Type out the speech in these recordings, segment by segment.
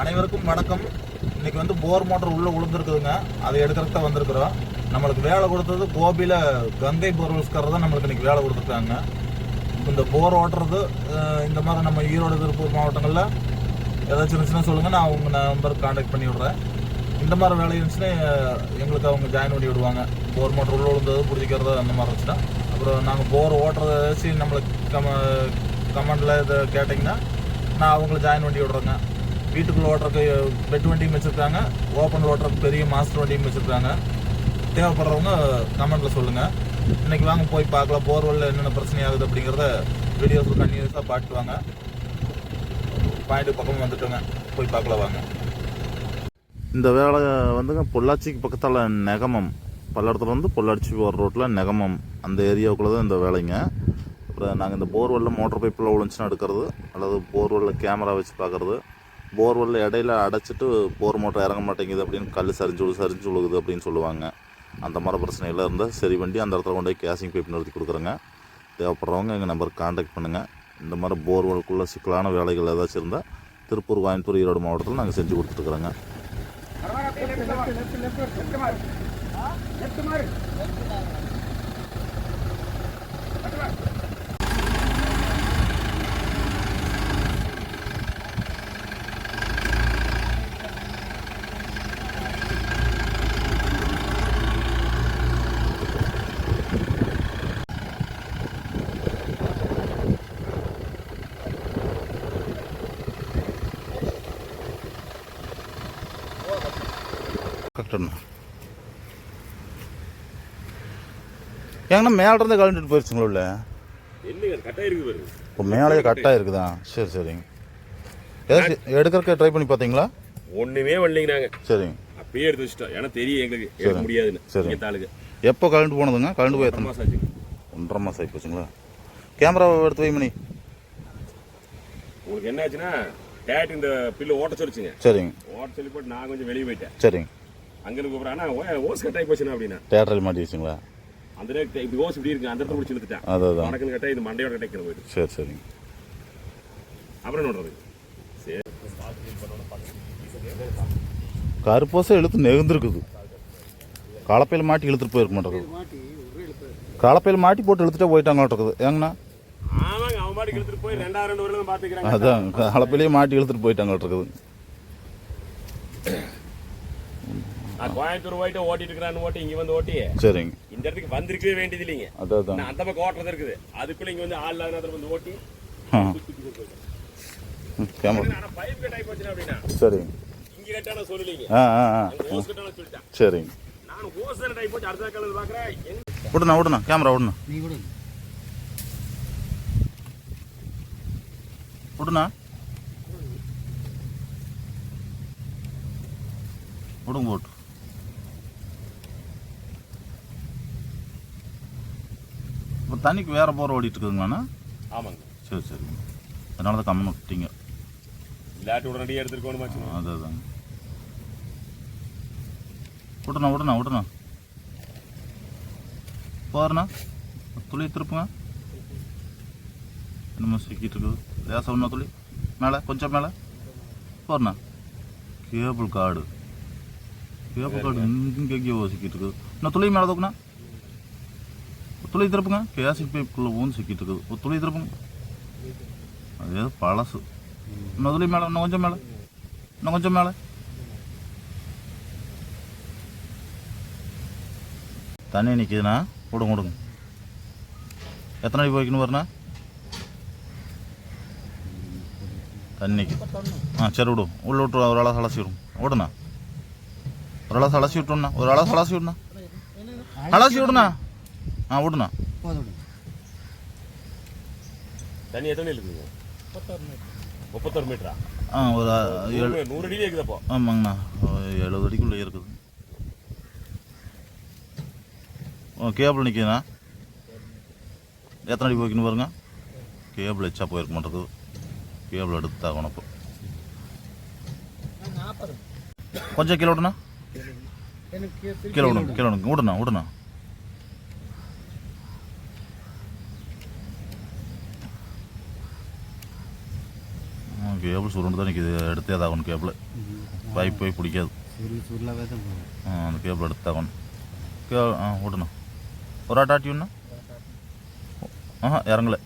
அனைவருக்கும் வணக்கம். இன்னைக்கு வந்து போர் மோட்டர் உள்ள விழுந்துருக்குதுங்க அதை எடுக்கிறதுக்கு தான் வந்திருக்கிறோம். நம்மளுக்கு வேலை கொடுத்தது கோபியில் கங்கை போர்வெல்ஸ்காரர் தான் நம்மளுக்கு இன்றைக்கி வேலை கொடுத்துருக்காங்க. இந்த போர் ஓட்டுறது இந்த மாதிரி நம்ம ஈரோடு திருப்பூர் மாவட்டங்களில் ஏதாச்சும் இருந்துச்சுன்னா சொல்லுங்கள் நான் உங்கள் நம்பருக்கு காண்டாக்ட் பண்ணி விட்றேன். இந்த மாதிரி வேலை இருந்துச்சுன்னா எங்களுக்கு அவங்க ஜாயின் பண்ணி விடுவாங்க. போர் மோட்டர் உள்ள விழுந்தது பிடிக்கிறது அந்த மாதிரி இருந்துச்சுன்னா. அப்புறம் நாங்கள் போர் ஓட்டுறத ஏதாச்சும் நம்மளுக்கு கம கமெண்டில் இதை கேட்டிங்கன்னா நான் அவங்கள ஜாயின் பண்ணி விட்றேங்க. வீட்டுக்குள்ளே ஓட்டுறதுக்கு பெட் வண்டியும் வச்சுருக்காங்க. ஓப்பன் ஓட்டுறதுக்கு பெரிய மாஸ்டர் வண்டியும் வச்சுருக்காங்க. தேவைப்படுறவங்க கமெண்ட்டில் சொல்லுங்கள் இன்றைக்கி வாங்க போய் பார்க்கலாம். போர்வெல்லில் என்னென்ன பிரச்சனை ஆகுது அப்படிங்கிறத வீடியோஸில் கண்டினியூஸாக பார்த்துட்டு வாங்க பாயிண்ட் பக்கம் வந்துட்டோங்க. போய் பார்க்கலாம் வாங்க. இந்த வேலை வந்துங்க பொள்ளாச்சிக்கு பக்கத்தால் நெகமம். பல்லடத்துல வந்து பொள்ளாச்சி போகிற ரோட்டில் நெகமம். அந்த ஏரியாவுக்குள்ளே தான் இந்த வேலைங்க. அப்புறம் நாங்கள் இந்த போர்வெல்லில் மோட்டர் பைப்பில் ஒழிஞ்சுனா எடுக்கிறது அல்லது போர்வெல்லில் கேமரா வச்சு பார்க்குறது. போர்வெல் இடையில அடைச்சிட்டு போர் மோட்டர் இறங்க மாட்டேங்குது அப்படின்னு கல் சரிஞ்சு சரிஞ்சு விழுகுது அப்படின்னு சொல்லுவாங்க. அந்த மாதிரி பிரச்சனைகள் இருந்தால் சரி வண்டி அந்த இடத்துல கொண்டு போய் கேசிங் பைப் நிறுத்தி கொடுக்குறோங்க. தேவைப்படுறவங்க எங்கள் நம்பருக்கு காண்டாக்ட் பண்ணுங்கள் இந்த மாதிரி போர்வெல்குள்ளே சிக்கலான வேலைகள் ஏதாச்சும் இருந்தால் திருப்பூர் கோயம்புத்தூர் ஈரோடு மாவட்டத்தில் நாங்கள் செஞ்சு கொடுத்துருக்குறோங்க. கரெக்டுண்ணா ஏங்கண்ணா மேலே இருந்து கலந்துட்டு போயிடுச்சுங்களா உள்ள இப்போ மேலேயே கட்டாக இருக்குதா? சரி சரிங்க. ஏதாச்சும் எடுக்கிறதுக்கு ட்ரை பண்ணி பார்த்தீங்களா? வரலைங்க நாங்க. சரிங்க. அப்பயே எடுத்து வச்சுட்டோம். ஏன்னா தெரியும் எங்களுக்கு. எடுக்க முடியாதுன்னு. சரி. இங்க தாளுங்க எப்போ கலண்டு போனதுங்க? கலண்டு போய் எத்தனை மாசம் ஆச்சு ஒன்றரை மாதம் ஆகி போச்சுங்களா? கேமராவை எடுத்து வை மணி. உங்களுக்கு என்ன ஆச்சுன்னா டேட் இந்த பில்லு ஓட்ட சொல்லிச்சுங்க. சரிங்க. ஓட்ட சொல்லி போட்டு நான் கொஞ்சம் வெளியே போயிட்டேன். சரிங்க. அங்கிருந்து கூப்பிட்றேன் ஓஸ் கட்டாயி போச்சுன்னா அப்படின்னா. தேட்டரில் மாட்டி வச்சுங்களா? அந்த நேரத்துல இப்படி ஓஸ் இப்படி இருக்கு அந்த இடத்துல பிடிச்சி இழுத்துட்டேன். அதான் வடக்குன்னு கட்டாய் இது மண்டையோட கட்டாய்க்கிற போயிட்டு சரி சரிங்க அப்புறம் பண்றது? சரி. கருப்போசை இழுத்து நெகுந்திருக்குது. கலப்பையில் மாட்டி இழுத்துட்டு போயிருக்க மாட்டேங்குது. கலப்பையில் மாட்டி போட்டு இழுத்துட்டே போயிட்டாங்களாட்டு இருக்குது ஏங்கண்ணா அதான் கலப்பையிலேயே மாட்டி இழுத்துட்டு போயிட்டாங்களாட்டு இருக்குது நான் கோயம்புத்தூர் போயிட்டு ஓட்டிட்டு இருக்கிறான்னு ஓட்டி இங்க வந்து ஓட்டி சரிங்க. இந்த இடத்துக்கு வந்திருக்கவே வேண்டியது இல்லைங்க அதான் அந்த பக்கம் ஓட்டுறது இருக்குது. அதுக்குள்ள இங்க வந்து ஆள் இல்லாத வந்து ஓட்டி பைப் கட்டாயி போச்சுன்னா அப்படின்னா சரிங்க இங்க கட்டான சொல்லலீங்க ஆ ஆ ஆ. அங்க ஹோஸ் கட்டான சொல்லிட்டேன். சரிங்க நான் ஹோஸ் டைப் போட்டு அடுத்த காலம் பாக்குறேன். விடுண்ணா விடுண்ணா கேமரா விடுண்ணா. விடுண்ணா. விடுங்க போட்டு இப்போ தண்ணிக்கு வேற போர் ஓடிட்டு இருக்குதுங்களாண்ணா ஆமாங்க. சரி சரிங்க. அதனால தான் கம்மன் விட்டீங்க இல்லாட்டி உடனடியாக எடுத்துருக்கணும் மாச்சு அது அதாங்க. விடுண்ணா விடுண்ணா விடுண்ணா. போறண்ணா துளி திருப்புங்க. என்னமோ சிக்கிட்டு இருக்குது லேசா ஒன்றா துளி. மேலே கொஞ்சம் மேலே. போறண்ணா கேபிள் கார்டு. கேபிள் கார்டு இங்கே எங்கேயோ சிக்கிட்டு இருக்குது இன்னும் துளி மேலே தூக்குண்ணா. ஒரு துளி கேசிக் பைப்புக்குள்ளே ஊந்து சிக்கிட்டு இருக்குது ஒரு துளி அது ஏதோ பழசு. இன்னும் துளி மேலே இன்னும் கொஞ்சம் மேலே. இன்னும் கொஞ்சம் மேலே. தண்ணி நிற்கிதுண்ணா விடுங்க விடுங்க எத்தனை அடி போய்க்கணும் வரண்ணா தண்ணி ஆ சரி விடும் உள்ள விட்டு ஒரு அலசு அலசி விடும் விடுண்ணா ஒரு அலசு அலசி விட்டுண்ணா ஒரு அலசு அலசி விடுண்ணா அலசி விடுண்ணா. ஆ விடுண்ணா. தண்ணி எத்தனை இருக்குங்க முப்பத்தொரு மீட்டரா. ஆ ஒரு ஏழு. நூறு- நூறு அடியிலே இருக்குது அப்போ. ஆமாங்கண்ணா. எழுபது அடிக்குள்ளே இருக்குது. ஓ கேபிள் நிற்கிதுண்ணா எத்தனை அடி போய்க்கணும் பாருங்க. கேபிள் எச்சா போயிருக்க மாட்டேங்குது. கேபிள் எடுத்து தாக்கணும் இப்போ கொஞ்சம் கீழே விடுண்ணா. கீழே விடுங்க கீழே விடுங்க. விடுண்ணா விடுண்ணா ஓகே கேபிள் சுருண்டு தான் நிற்கிது எடுத்தே தாகணும் கேபிள். பைப் போய் பிடிக்காது. அந்த கேபிள் எடுத்து தாகணும் கே ஆ விடணும் ஒரு ஆட்டோ ஆட்டியுண்ணா ஆஹா இறங்கல.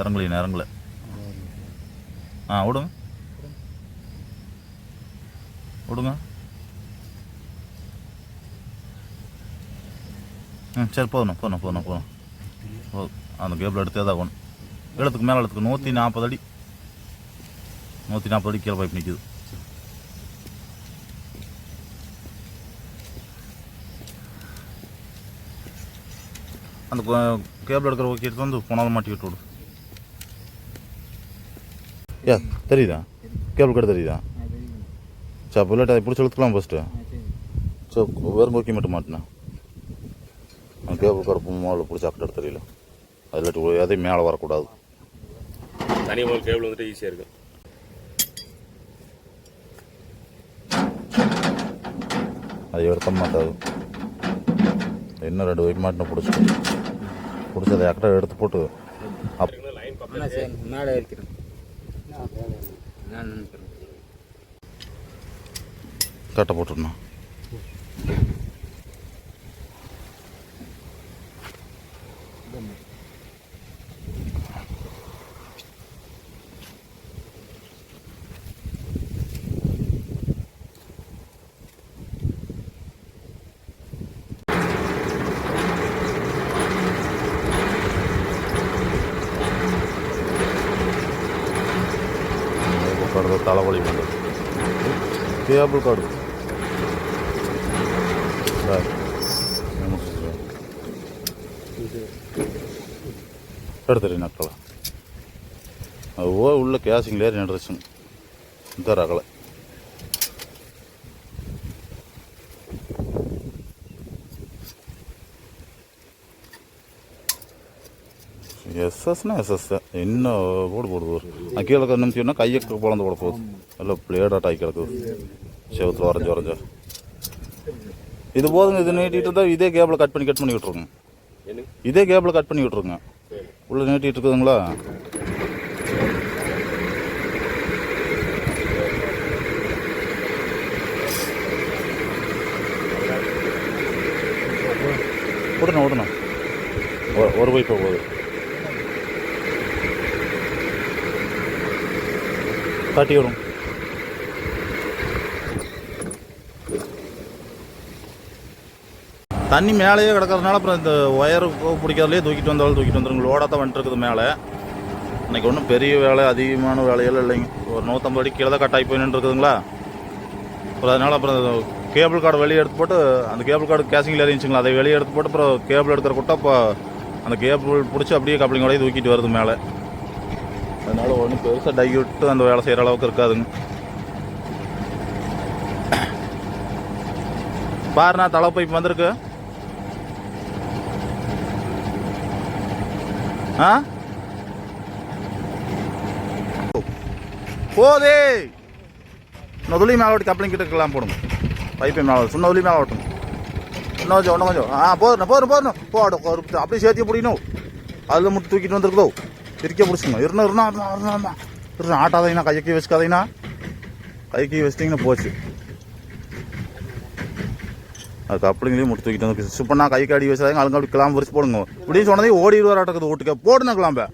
இறங்கலைண்ணா இறங்கல. ஆ விடுங்க விடுங்க ம் சரி போதும் போதும் போதும் போதும் அந்த கேபிள் எடுத்தே தான் ஆகணும் இடத்துக்கு மேலே இடத்துக்கு நூற்றி நாற்பது அடி. நூற்றி நாற்பது அடி கீழே பைப் நிற்குது அந்த கேபிள் எடுக்கிற ஓகே எடுத்து வந்து போனாலும் மாட்டி விட்டு விடு ஏ தெரியுதா? கேபிள் கடை தெரியுதா? சரி அப்போ இல்லாட்டி அதை பிடிச்சி எடுத்துக்கலாம் ஃபஸ்ட்டு சரி வெறும் ஓகே மட்டும் மாட்டினேன் கேபிள் கடை முதல்ல பிடிச்சி அக்கடை தெரியல அது இல்லாட்டி எதையும் மேலே வரக்கூடாது. தனி முதல் கேபிள் வந்துட்டு ஈஸியாக இருக்கும். அது எடுத்த மாட்டாது இன்னும் ரெண்டு வைப் மாட்டின பிடிச்சி பிடிச்சி அதை அக்கடை எடுத்து போட்டு. மேலே இருக்கிறேன். கட்டை போட்டுடணும் கேபிள் கார்டு சார் எடுத்துரு நக்கலை. அது ஓ உள்ள கேசிங் லேரி எஸ்எஸ்னா எஸ்எஸ் என்ன போடு போடுது நான் அது கீழே நிமிஷம்னா கையை பிளந்து போட போகுது. எல்லாம் பிளேடாக ஆகி கிடக்குது செவத்தில் வரைஞ்சி வரைஞ்சா. இது போதுங்க இது நீட்டிகிட்டு இருந்தால் இதே கேபிளை கட் பண்ணி கட் பண்ணி விட்ருங்க இதே கேபிளை கட் பண்ணி விட்ருங்க உள்ளே நீட்டிகிட்டு இருக்குதுங்களா? விடணும் விடணும் ஒரு- ஒரு பைப்பை போகுது. காட்டி விடும். தண்ணி மேலேயே கிடக்கறதுனால அப்புறம் இந்த ஒயர் பிடிக்கிறதுலேயே தூக்கிட்டு வந்தாலும் தூக்கிட்டு வந்துருங்க. லோடாக தான் வந்துட்டு இருக்குது மேலே. இன்னைக்கு ஒன்றும் பெரிய வேலை அதிகமான வேலையெல்லாம் இல்லைங்க. ஒரு நூற்றம்பது அடி கீழே தான் கட்டாகி போய் நின்றுருக்குதுங்களா அப்புறம் அதனால் அப்புறம் கேபிள் கார்டு வெளியே எடுத்து போட்டு அந்த கேபிள் கார்டு கேசிங்கில் இருந்துச்சுங்களா? அதை வெளியே எடுத்து போட்டு அப்புறம் கேபிள் எடுக்கிற கூட்டம் இப்போ அந்த கேபிள் பிடிச்சி அப்படியே கப்ளிங்கோடய தூக்கிட்டு வருது மேலே. அதனால ஒன்றும் பெருசாக டை விட்டு அந்த வேலை செய்கிற அளவுக்கு இருக்காதுங்க. பாருண்ணா தலை பைப் வந்திருக்கு. ஆ? போதே! இன்னும் மேலே ஓட்டி கப்ளிங் கிட்ட இருக்கலாம் போடுங்க. பைப்பை மேலே சின்ன ஒலி மேலே ஓட்டுங்க இன்னும் கொஞ்சம் இன்னும் கொஞ்சம். ஆ போதும் போதும் போதும் போடும் அப்படியே சேர்த்து பிடிக்கணும். அதில் மட்டும் தூக்கிட்டு வந்துருக்குதோ. திருக்க பிடிச்சிக்கணும் இருந்தா இருந்தா இருந்தா இருந்தா இருந்தா இருந்தா ஆட்டாதீங்கன்னா கையக்கி வச்சுக்காதீங்கன்னா கைக்கி வச்சிட்டிங்கன்னா போச்சு அது அப்படிங்களே முட்டு தூக்கிட்டு வந்து சுப்பண்ணா கை காடி வச்சாங்க அழுங்க அப்படி கிளாம்பு வரிச்சு போடுங்க இப்படின்னு சொன்னதே ஓடி வராட்டக்குது ஓட்டுக்க போடுங்க கிளாம்ப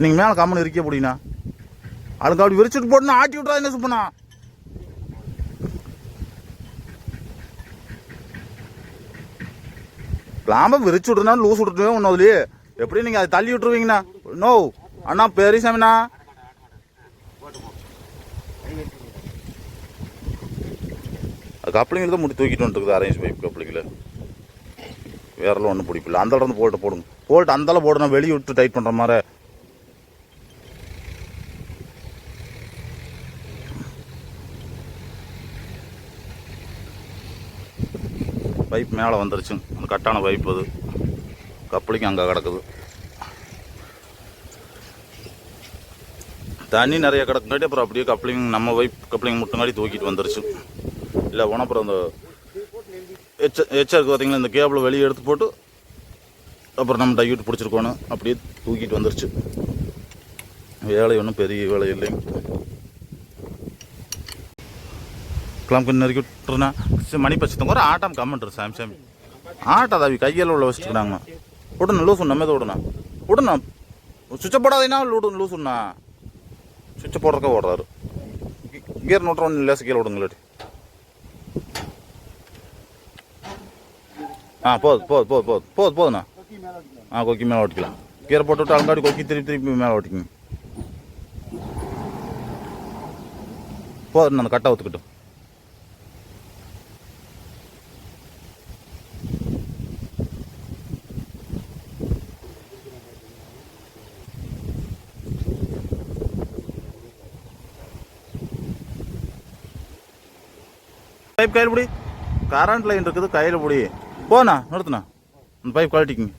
நீங்கள் மேலே கம்மன் இருக்க முடியுண்ணா அழுங்க அப்படி விரிச்சுட்டு போட்டுனா ஆட்டி விட்றா என்ன சுப்பண்ணா கிளாம்ப விரிச்சு விட்றனா லூஸ் விட்டுருவே ஒன்றும் அதுலேயே எப்படி நீங்கள் அதை தள்ளி விட்டுருவீங்கண்ணா? நோ அண்ணா பெரியசாமிண்ணா. அது கப்ளிங்கில் தான் முடி தூக்கிட்டு வந்துருக்குது அரேஞ்ச் பைப் கப்ளிங்கில். வேறெல்லாம் ஒன்றும் பிடிப்பில்ல அந்த இடம் போல்ட்டு போடுங்க. போல்ட் அந்தால போடணும் வெளியே விட்டு டைட் பண்ணுற மாதிரி. பைப் மேலே வந்துருச்சு அந்த கட்டான பைப் அது. கப்ளிங் அங்கே கிடக்குது. தண்ணி நிறைய கிடக்குங்காட்டி அப்புறம் அப்படியே கப்ளிங் நம்ம ஒய்ஃப் கப்ளிங் முட்டுங்காடி தூக்கிட்டு வந்துருச்சு. இல்லை போனால் அப்புறம் அந்த எச்ச இருக்குது பார்த்தீங்களா இந்த கேபிளை வெளியே எடுத்து போட்டு அப்புறம் நம்ம டையூட் பிடிச்சிருக்கோணும் அப்படியே தூக்கிட்டு வந்துருச்சு. வேலை ஒன்றும் பெரிய வேலை இல்லைங்க கிளம்பு நெருக்கி விட்டுருண்ணா. சரி, மணி பச்சை ஒரு ஆட்டம் கம்மன்ட்ரு சாமி சாமி. ஆட்டம் தாவி கையில் உள்ள வச்சுட்டுருந்தாங்க விடுண்ணா லூஸ் உண்ணா மேத விடுண்ணா விடுண்ணா சுவிட்சை போடாதீங்கன்னா விடு லூஸ் உண்ணா. சுவிட்சை போடுறக்க ஓடுறாரு. கியர் நோட்டுறோம் லேச கீழே விடுங்களாட்டி ஆ போது போது போது போது. போது போதுண்ணா. ஆ கொக்கி மேலே ஓட்டிக்கலாம். கீரை போட்டு விட்டு கொக்கி திருப்பி திருப்பி மேலே ஓட்டிக்கங்க போதுண்ணா அந்த கட்டை ஒத்துக்கிட்டோம். பைப் கையில் பிடி. கரண்ட் லைன் இருக்குது கையில் பிடி. போண்ணா நிறுத்துண்ணா. இந்த பைப் கழட்டிக்கிங்க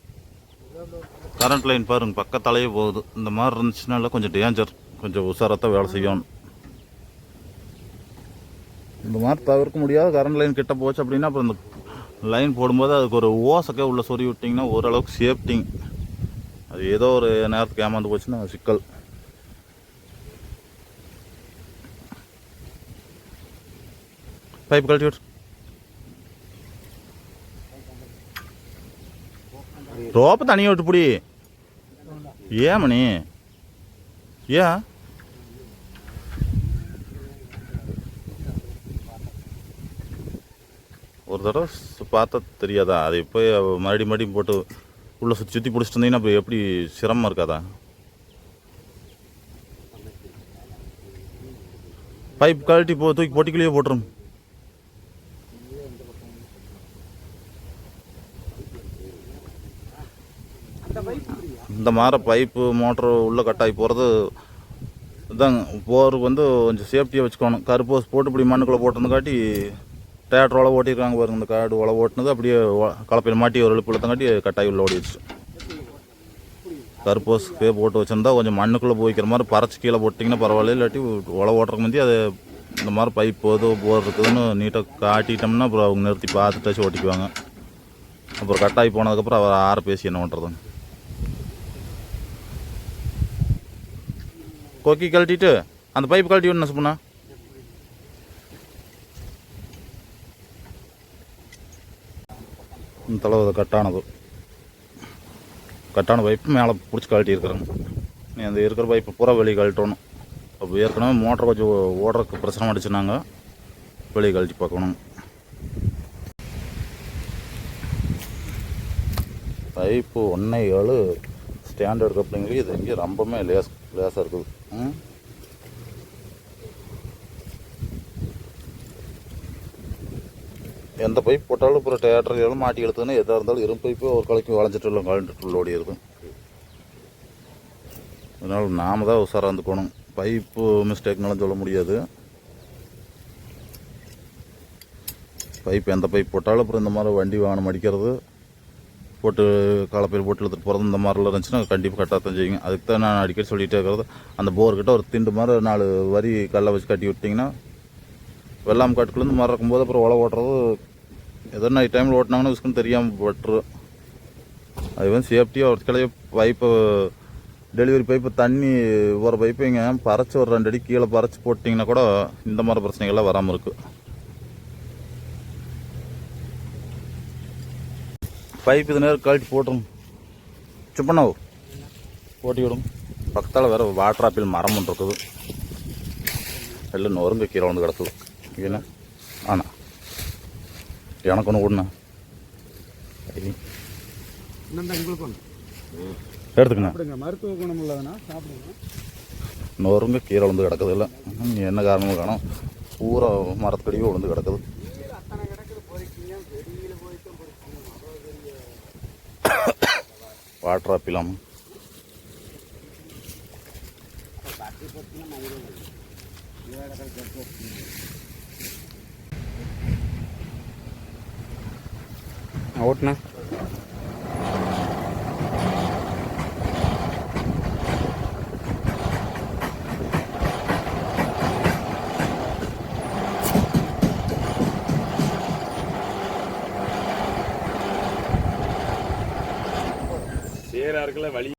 கரண்ட் லைன் பாருங்க பக்கத்தாலேயே போகுது. இந்த மாதிரி இருந்துச்சுனால கொஞ்சம் டேஞ்சர் கொஞ்சம் உஷாரத்தான் வேலை செய்யணும் இந்த மாதிரி தவிர்க்க முடியாத கரண்ட் லைன் கிட்ட போச்சு அப்படின்னா அப்புறம் இந்த லைன் போடும்போது அதுக்கு ஒரு ஓசக்கே உள்ளே சொறி விட்டிங்கன்னா ஓரளவுக்கு சேஃப்டிங் அது ஏதோ ஒரு நேரத்துக்கு ஏமாந்து போச்சுன்னா சிக்கல். பைப் கழட்டி விட்டு ரோப்ப தனியாக விட்டு பிடி. ஏன் மணி? ஏன்? ஒரு தடவை பார்த்தா தெரியாதா? அது இப்போ மறுபடியும் மறுபடியும் போட்டு உள்ளே சுற்றி சுற்றி பிடிச்சிட்டு இருந்தீங்கன்னா அப்போ எப்படி சிரமமாக இருக்காதா? பைப் கழட்டி போ தூக்கி பொட்டிக்குள்ளேயே போட்டுரும். இந்த மாதிரி பைப்பு மோட்ரு உள்ளே கட்டாகி போகிறது இதாங்க. போகிறதுக்கு வந்து கொஞ்சம் சேஃப்டியாக வச்சுக்கணும். கருப்போஸ் போட்டு இப்படி மண்ணுக்குள்ளே போட்டிருந்தங்காட்டி டேட்டர் உழவு ஓட்டியிருக்காங்க பாருங்க. இந்த காடு உழவு ஓட்டினது அப்படியே கலப்பையில் மாட்டி ஒரு இழுப்பு இழுத்தங்காட்டி கட்டாயி உள்ள ஓடிடுச்சு. கருப்போஸ் பே போட்டு வச்சிருந்தா கொஞ்சம் மண்ணுக்குள்ளே போய்க்கிற மாதிரி பறச்சு கீழே போட்டிங்கன்னா பரவாயில்ல. இல்லாட்டி உழவு ஓட்டுறதுக்கு முந்தி அது இந்த மாதிரி பைப் போதோ போர் இருக்குதுன்னு நீட்டாக காட்டிட்டோம்னா அப்புறம் அவங்க நிறுத்தி பார்த்துட்டாச்சும் ஓட்டிக்குவாங்க. அப்புறம் கட்டாயி போனதுக்கப்புறம் அவர் ஆற பேசி என்ன பண்ணுறதுங்க கொக்கி கழட்டிட்டு அந்த பைப் கழட்டி விடணும் சுப்புண்ணா இந்த கட்டானது. கட்டான பைப்பு மேலே பிடிச்சி கழட்டி நீ அந்த இருக்கிற பைப்பு பூரா வெளியே கழட்டணும். அப்போ ஏற்கனவே மோட்டர் கொஞ்சம் ஓடுறதுக்கு பிரச்சனை அடிச்சுனாங்க வெளியே கழட்டி பார்க்கணும். பைப்பு ஒன்று ஏழு ஸ்டாண்டர்ட் கப்ளிங்லேயே இது இங்கே ரொம்பவுமே லேஸ் லேசாக இருக்குது. எந்த பைப் போட்டாலும் அப்புறம் டேட்டர் எல்லாம் மாட்டி எடுத்துன்னா எதாக இருந்தாலும் இரும்பு பைப்பு ஒரு கலைக்கு வளைஞ்சிட்டு இல்லை கலந்துட்டு உள்ள இருக்கும் அதனால் நாம் தான் உஷாராக இருந்துக்கணும். பைப்பு மிஸ்டேக்னாலும் சொல்ல முடியாது. பைப் எந்த பைப் போட்டாலும் அப்புறம் இந்த மாதிரி வண்டி வாகனம் அடிக்கிறது. போட்டு கலப்பையில் போட்டு எடுத்துகிட்டு போகிறது இந்த மாதிரிலாம் இருந்துச்சுன்னா கண்டிப்பாக கட்டாத்தான் செய்யுங்க அதுக்கு தான் நான் அடிக்கடி சொல்லிகிட்டே இருக்கிறது அந்த போர்கிட்ட ஒரு திண்டு மாதிரி நாலு வரி கல்லை வச்சு கட்டி விட்டிங்கன்னா வெள்ளாம் காட்டுக்குள்ளேருந்து மரம் இருக்கும்போது அப்புறம் உழவு ஓட்டுறது ஏதோ நைட் டைமில் ஓட்டினாங்கன்னா விஸ்க்குன்னு தெரியாமல் பட்டுரு. அது வந்து சேஃப்டியாக ஒரு கிளைய பைப்பை டெலிவரி பைப்பு தண்ணி ஒரு பைப்பு இங்கே பறச்சு ஒரு ரெண்டு அடி கீழே பறச்சு போட்டிங்கன்னா கூட இந்த மாதிரி பிரச்சனைகள்லாம் வராமல் இருக்குது பைப் இது நேரம் கழட்டி போட்டுரும். சுப்பண்ணா ஓட்டி விடும் பக்கத்தால் வேற வாட்டர் ஆப்பிள் மரம் ஒன்று இருக்குது. எல்லாம் நொறுங்க கீழே வந்து கிடக்குது. என்ன? ஆனா எனக்கு ஒன்று ஒன்று எடுத்துக்கண்ணா. மருத்துவ குணம் உள்ளதுன்னா சாப்பிடுங்க. நொறுங்க கீழே வந்து கிடக்குது இல்லை. என்ன காரணமும் காணும். பூரா மரத்துக்கடியே விழுந்து கிடக்குது. வாட்டர் ஆப்பிளாம் பாட்டி நல்ல வழி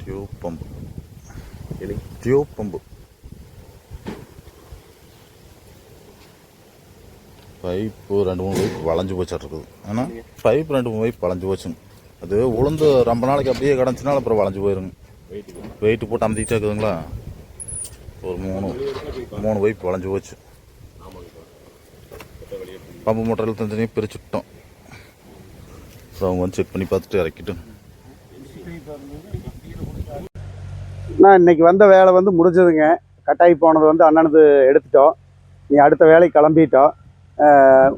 tube pump tube pump pipe ரெண்டு மூணு பைப் வளைஞ்சு போச்சா இருக்குது ஆனால் பைப் ரெண்டு மூணு பைப் வளைஞ்சு போச்சுங்க அது உளுந்து ரொம்ப நாளைக்கு அப்படியே கிடந்துச்சுனால அப்புறம் வளைஞ்சு போயிருங்க. வெயிட் போட்டு அமுத்திக்கிட்டே இருக்குதுங்களா ஒரு மூணு மூணு பைப் வளைஞ்சு போச்சு. பம்பு மோட்டரில் தனித்தனியாக பிரிச்சுட்டோம். ஸோ அவங்க வந்து செக் பண்ணி பார்த்துட்டு இறக்கிட்டு நான் இன்றைக்கி வந்த வேலை வந்து முடிஞ்சதுங்க. கட்டாயி போனது வந்து அண்ணனது எடுத்துட்டோம். நீ அடுத்த வேலைக்கு கிளம்பிட்டோம்.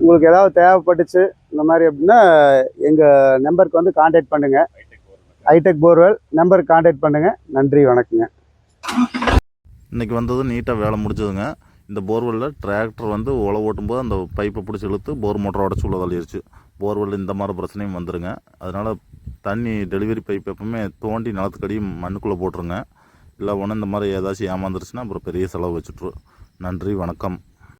உங்களுக்கு ஏதாவது தேவைப்பட்டுச்சு இந்த மாதிரி அப்படின்னா எங்கள் நம்பருக்கு வந்து காண்டாக்ட் பண்ணுங்கள் ஹைடெக் போர்வெல் நம்பருக்கு காண்டாக்ட் பண்ணுங்கள் நன்றி வணக்கங்க. இன்றைக்கி வந்தது நீட்டாக வேலை முடிஞ்சதுங்க. இந்த போர்வெல்லில் டிராக்டர் வந்து உழவு ஓட்டும்போது அந்த பைப்பை பிடிச்சி இழுத்து போர் மோட்டரை உடச்சி உள்ள தள்ளிடுச்சு போர்வெல் இந்த மாதிரி பிரச்சனையும் வந்துருங்க. அதனால் தண்ணி டெலிவரி பைப் எப்பவுமே தோண்டி நிலத்துக்கடியும் மண்ணுக்குள்ளே போட்டுருங்க. இல்லை ஒன்று இந்த மாதிரி ஏதாச்சும் ஏமாந்துருச்சுன்னா அப்புறம் பெரிய செலவு வச்சுட்ரு. நன்றி வணக்கம்.